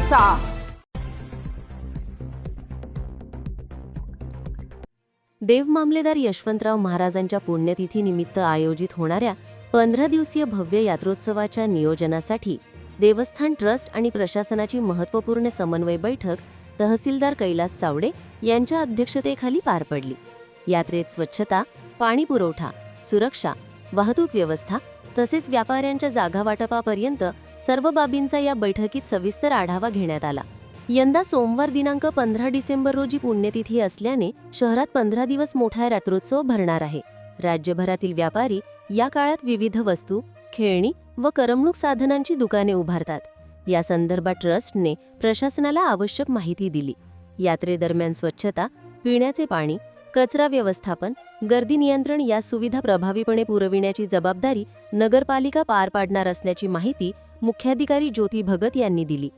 करायचा देव मामलेदार यशवंतराव महाराजांच्या पुण्यतिथीनिमित्त आयोजित होणाऱ्या पंधरा दिवसीय भव्य यात्रोत्सवाच्या नियोजनासाठी देवस्थान ट्रस्ट आणि प्रशासनाची महत्त्वपूर्ण समन्वय बैठक तहसीलदार कैलास चावडे यांच्या अध्यक्षतेखाली पार पडली. यात्रेत स्वच्छता पाणी पुरवठा सुरक्षा वाहतूक व्यवस्था तसेच व्यापाऱ्यांच्या जागा वाटपापर्यंत सर्व बाबींचा या बैठकीत सविस्तर आढावा घेण्यात आला. यंदा सोमवार दिनांक पंधरा डिसेंबर रोजी पुण्यतिथी असल्याने शहरात पंधरा दिवस मोठा रात्रोत्सव भरणार आहे. राज्यभरातील व्यापारी या काळात विविध वस्तू खेळणी व करमणूक साधनांची दुकाने उभारतात. या संदर्भात ट्रस्टने प्रशासनाला आवश्यक माहिती दिली. यात्रेदरम्यान स्वच्छता पिण्याचे पाणी कचरा व्यवस्थापन गर्दी नियंत्रण या सुविधा प्रभावीपणे पुरविण्याची जबाबदारी नगरपालिका पार पाडणार असल्याची माहिती मुख्याधिकारी ज्योती भगत यांनी दिली.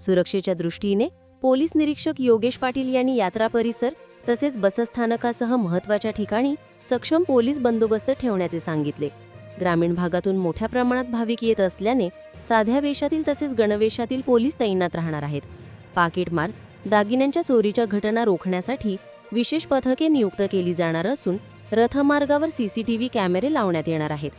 सुरक्षेच्या दृष्टीने पोलीस निरीक्षक योगेश पाटील यांनी यात्रा परिसर तसेच बसस्थानकासह महत्त्वाच्या ठिकाणी सक्षम पोलीस बंदोबस्त ठेवण्याचे सांगितले. ग्रामीण भागातून मोठ्या प्रमाणात भाविक येत असल्याने साध्या वेशातील तसेच गणवेशातील पोलीस तैनात राहणार आहेत. पाकिटमार दागिन्यांच्या चोरीच्या घटना रोखण्यासाठी विशेष पथके नियुक्त केली जाणार असून रथमार्गावर सीसीटीव्ही कॅमेरे लावण्यात येणार आहेत.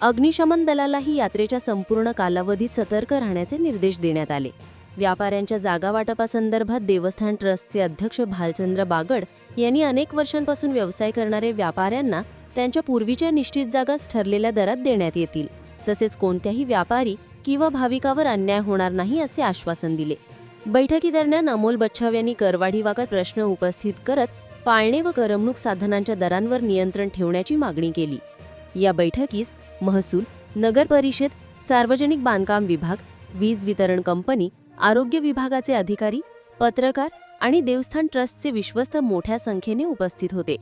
अग्निशमन दलालाही यात्रेच्या संपूर्ण कालावधीत सतर्क राहण्याचे निर्देश देण्यात आले. व्यापाऱ्यांच्या जागा वाटपासंदर्भात देवस्थान ट्रस्टचे अध्यक्ष भालचंद्र बागड यांनी अनेक वर्षांपासून व्यवसाय करणारे व्यापाऱ्यांना त्यांच्या पूर्वीच्या निश्चित जागाच ठरलेल्या दरात देण्यात येतील. तसेच कोणत्याही व्यापारी किंवा भाविकावर अन्याय होणार नाही असे आश्वासन दिले. बैठकीदरम्यान अमोल बच्छाव यांनी करवाढी भागात प्रश्न उपस्थित करत पाळणे व करमणूक साधनांच्या दरांवर नियंत्रण ठेवण्याची मागणी केली. या बैठकीस महसूल नगर परिषद सार्वजनिक बांधकाम विभाग वीज वितरण कंपनी आरोग्य विभागाचे अधिकारी पत्रकार आणि देवस्थान ट्रस्टचे विश्वस्त मोठ्या संख्येने उपस्थित होते.